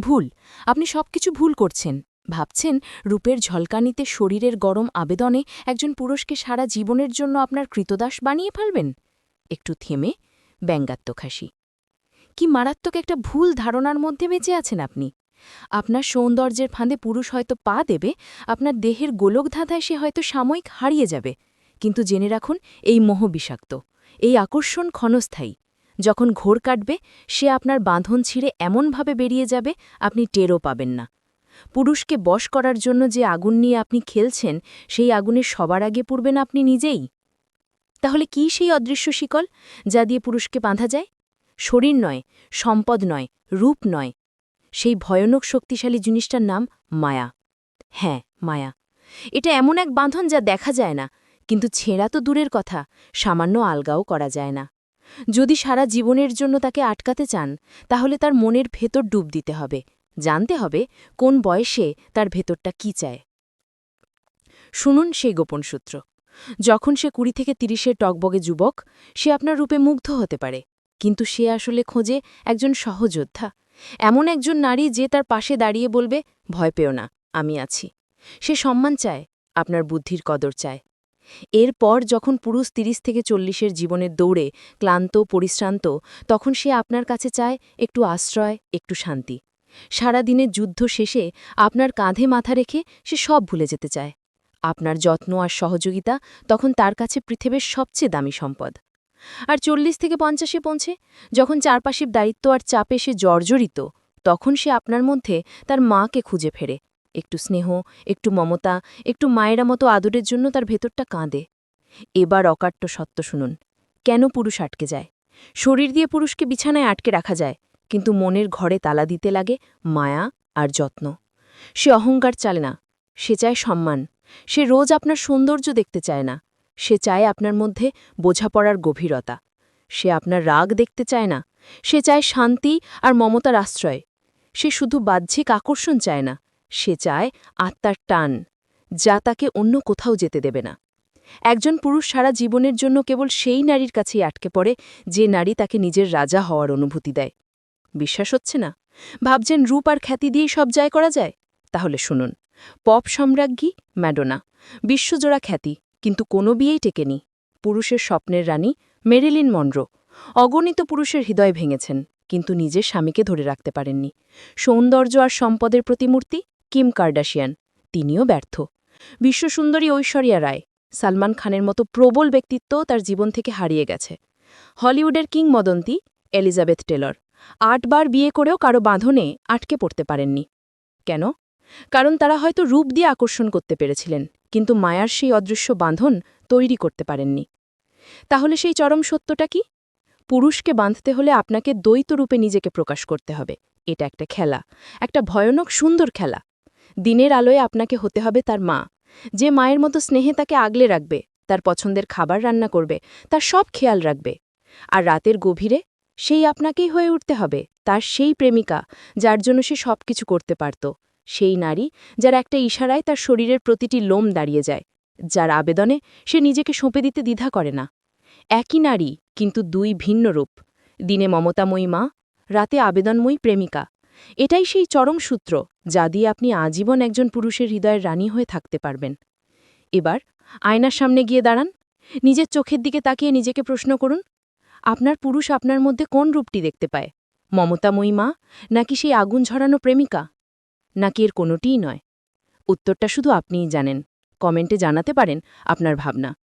ভুল, আপনি সবকিছু ভুল করছেন। ভাবছেন রূপের ঝলকানিতে শরীরের গরম আবেদনে একজন পুরুষকে সারা জীবনের জন্য আপনার কৃতদাস বানিয়ে ফেলবেন? একটু থেমে ব্যঙ্গাত্মখাসি কি মারাত্মক একটা ভুল ধারণার মধ্যে বেঁচে আছেন আপনি। আপনার সৌন্দর্যের ফাঁদে পুরুষ হয়তো পা দেবে, আপনার দেহের গোলকধাঁধায় সে হয়তো সাময়িক হারিয়ে যাবে। কিন্তু জেনে রাখুন, এই মোহ বিষাক্ত এই আকর্ষণ ক্ষণস্থায়ী। যখন ঘোর কাটবে, সে আপনার বাঁধন ছিঁড়ে এমনভাবে বেরিয়ে যাবে, আপনি টেরও পাবেন না। পুরুষকে বশ করার জন্য যে আগুন নিয়ে আপনি খেলছেন, সেই আগুনে সবার আগে পড়বেন আপনি নিজেই। তাহলে কি সেই অদৃশ্য শিকল, যা দিয়ে পুরুষকে বাঁধা যায়? শরীর নয়, সম্পদ নয়, রূপ নয়। সেই ভয়ানক শক্তিশালী জিনিসটার নাম মায়া। হ্যাঁ মায়া। এটা এমন এক বাঁধন যা দেখা যায় না, কিন্তু ছেঁড়া তো দূরের কথা, সামান্য আলগাও করা যায় না। যদি সারা জীবনের জন্য তাকে আটকাতে চান, তাহলে তার মনের ভেতর ডুব দিতে হবে। জানতে হবে কোন বয়সে তার ভেতরটা কি চায়। শুনুন সেই গোপন সূত্র। যখন সে কুড়ি থেকে তিরিশের টকবগে যুবক, সে আপনার রূপে মুগ্ধ হতে পারে। কিন্তু সে আসলে খোঁজে একজন সহযোদ্ধা। এমন একজন নারী যে তার পাশে দাঁড়িয়ে বলবে, ভয় পেও না, আমি আছি। সে সম্মান চায়, আপনার বুদ্ধির কদর চায়। এরপর যখন পুরুষ তিরিশ থেকে চল্লিশের জীবনের দৌড়ে, ক্লান্ত, পরিশ্রান্ত, তখন সে আপনার কাছে চায় একটু আশ্রয়, একটু শান্তি। সারা দিনের যুদ্ধ শেষে আপনার কাঁধে মাথা রেখে সে সব ভুলে যেতে চায়। আপনার যত্ন আর সহযোগিতা তখন তার কাছে পৃথিবীর সবচেয়ে দামি সম্পদ। আর চল্লিশ থেকে পঞ্চাশে পৌঁছে, যখন চারপাশের দায়িত্ব আর চাপে সে জর্জরিত, তখন সে আপনার মধ্যে তার মাকে খুঁজে ফেরে। একটু স্নেহ, একটু মমতা, একটু মায়েরা মতো আদরের জন্য তার ভেতরটা কাঁদে। এবার অকাট্য সত্য শুনুন, কেন পুরুষ আটকে যায়? শরীর দিয়ে পুরুষকে বিছানায় আটকে রাখা যায়, কিন্তু মনের ঘরে তালা দিতে লাগে মায়া আর যত্ন। সে অহংকার চালে না, সে চায় সম্মান। সে রোজ আপনার সৌন্দর্য দেখতে চায় না, সে চায় আপনার মধ্যে বোঝাপড়ার গভীরতা। সে আপনার রাগ দেখতে চায় না, সে চায় শান্তি আর মমতার আশ্রয়। সে শুধু বাহ্যিক আকর্ষণ চায় না সে চায় আত্মার টান, যা তাকে অন্য কোথাও যেতে দেবে না। একজন পুরুষ সারা জীবনের জন্য কেবল সেই নারীর কাছেই আটকে পড়ে, যে নারী তাকে নিজের রাজা হওয়ার অনুভূতি দেয়। বিশ্বাস হচ্ছে না? ভাবছেন রূপ আর খ্যাতি দিয়েই সব জয় করা যায়? তাহলে শুনুন, পপ সম্রাজ্ঞী ম্যাডোনা, বিশ্বজোড়া খ্যাতি, কিন্তু কোনো বিয়েই টেকেনি। পুরুষের স্বপ্নের রানী মেরিলিন মনরো, অগণিত পুরুষের হৃদয় ভেঙেছেন, কিন্তু নিজের স্বামীকে ধরে রাখতে পারেননি। সৌন্দর্য আর সম্পদের প্রতিমূর্তি কিম কার্ডাশিয়ান তিনিও ব্যর্থ। বিশ্বসুন্দরী ঐশ্বরিয়া রায়, সালমান খানের মতো প্রবল ব্যক্তিত্ব তার জীবন থেকে হারিয়ে গেছে। হলিউডের কিং কিংবদন্তি এলিজাবেথ টেলর। আটবার বিয়ে করেও কারও বাঁধনে আটকে পড়তে পারেননি। কেন? কারণ তারা হয়তো রূপ দিয়ে আকর্ষণ করতে পেরেছিলেন, কিন্তু মায়ার সেই অদৃশ্য বাঁধন তৈরি করতে পারেননি। তাহলে সেই চরম সত্যটা কি? পুরুষকে বাঁধতে হলে আপনাকে দ্বৈত রূপে নিজেকে প্রকাশ করতে হবে। এটা একটা খেলা, একটা ভয়ানক সুন্দর খেলা। দিনের আলোয় আপনাকে হতে হবে তার মা। যে মায়ের মতো স্নেহে তাকে আগলে রাখবে, তার পছন্দের খাবার রান্না করবে, তার সব খেয়াল রাখবে। আর রাতের গভীরে সেই আপনাকেই হয়ে উঠতে হবে, তার সেই প্রেমিকা যার জন্য সে সব কিছু করতে পারত। সেই নারী যার একটা ইশারায় তার শরীরের প্রতিটি লোম দাঁড়িয়ে যায়, যার আবেদনে সে নিজেকে সঁপে দিতে দ্বিধা করে না। একই নারী, কিন্তু দুই ভিন্ন রূপ। দিনে মমতাময়ী মা, রাতে আবেদনময়ী প্রেমিকা। এটাই সেই চরম সূত্র যা দিয়ে আপনি আজীবন একজন পুরুষের হৃদয়ের রানী হয়ে থাকতে পারবেন। এবার আয়নার সামনে গিয়ে দাঁড়ান। নিজের চোখের দিকে তাকিয়ে নিজেকে প্রশ্ন করুন, আপনার পুরুষ আপনার মধ্যে কোন রূপটি দেখতে পায়? মমতাময়ী মা নাকি সেই আগুন ঝরানো প্রেমিকা? নাকি এর কোনোটিই নয়? উত্তরটা শুধু আপনিই জানেন। কমেন্টে জানাতে পারেন আপনার ভাবনা।